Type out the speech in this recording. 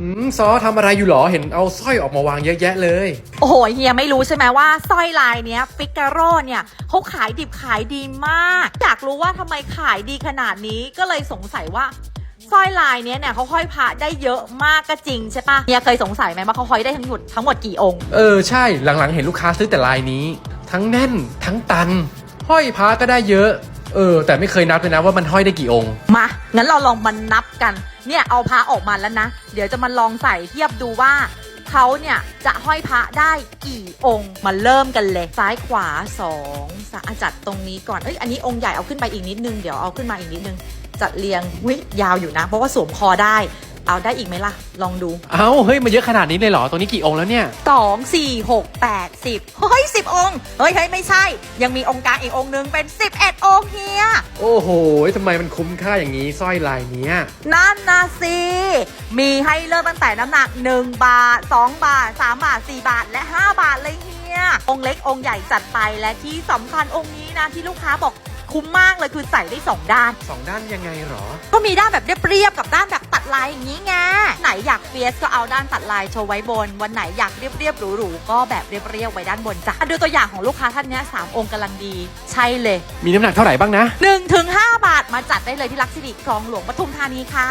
อืมซอทำอะไรอยู่หรอเห็นเอาสร้อยออกมาวางเยอะแยะเลย โอ้โหเฮียไม่รู้ใช่ไหมว่าสร้อยลายเนี้ยฟิกาโรเนี่ยเขาขายดิบขายดีมาก อยากรู้ว่าทำไมขายดีขนาดนี้ก็เลยสงสัยว่าสร้อยลายเนี้ยเนี่ยเขาห้อยพระได้เยอะมากก็จริงใช่ปะเฮียเคยสงสัยไหมว่าเขาห้อยได้ทั้งหมดทั้งหมดกี่องค์ เออใช่หลังๆ เห็นลูกค้าซื้อแต่ลายนี้ ทั้งแน่นทั้งตัน ห้อยพระก็ได้เยอะ เออ แต่ไม่เคยนับเลยนะว่ามันห้อยได้กี่องค์ มา งั้นเราลองมานับกัน เนี่ยเอาพระออกมาแล้วนะ เดี๋ยวจะมาลองใส่เทียบดูว่าเขาเนี่ยจะห้อยพระได้กี่องค์ มาเริ่มกันเลย ซ้ายขวาสองสามอะจัดตรงนี้ก่อน เอ้ย อันนี้องค์ใหญ่เอาขึ้นไปอีกนิดนึง เดี๋ยวเอาขึ้นมาอีกนิดนึง จัดเรียงวิยาวอยู่นะ เพราะว่าสวมคอได้ เอาได้อีกไหมล่ะ ลองดู เอ้า เฮ้ยมันเยอะขนาดนี้เลยเหรอตัวนี้กี่องค์แล้วเนี่ยสองสี่หกแปดสิบเฮ้ยสิบองค์ เฮ้ยเฮ้ยไม่ใช่ ยังมีองค์กลางอีกองค์นึงเป็นสิบเอ็ดองค์เฮีย โอ้โหทำไมมันคุ้มค่าอย่างนี้สร้อยลายเนี้ย นั่นนะสิ มีให้เลือกตั้งแต่น้ำหนัก 1 บาท 2 บาท 3 บาท 4 บาท และ 5 บาทเลยเฮีย องค์เล็กองค์ใหญ่จัดไป และที่สำคัญองค์นี้นะที่ลูกค้าบอกคุ้มมากเลยคือใส่ได้ 2 ด้าน สองด้านยังไงหรอ ก็มีด้านแบบเรียบๆกับด้านแบบตัด ลายอย่างนี้ไงไหนอยากเฟียสก็เอาด้านตัดลายโชว์ไว้บน วันไหนอยากเรียบๆหรูๆก็แบบเรียบๆไว้ด้านบนจ้ะดูตัวอย่างของลูกค้าท่านเนี้ยสามองค์กำลังดี ใช่เลย มีน้ำหนักเท่าไหร่บ้างนะ1-5 บาทมาจัดได้เลยที่ลักษิริคลองหลวงปทุมธานีค่ะ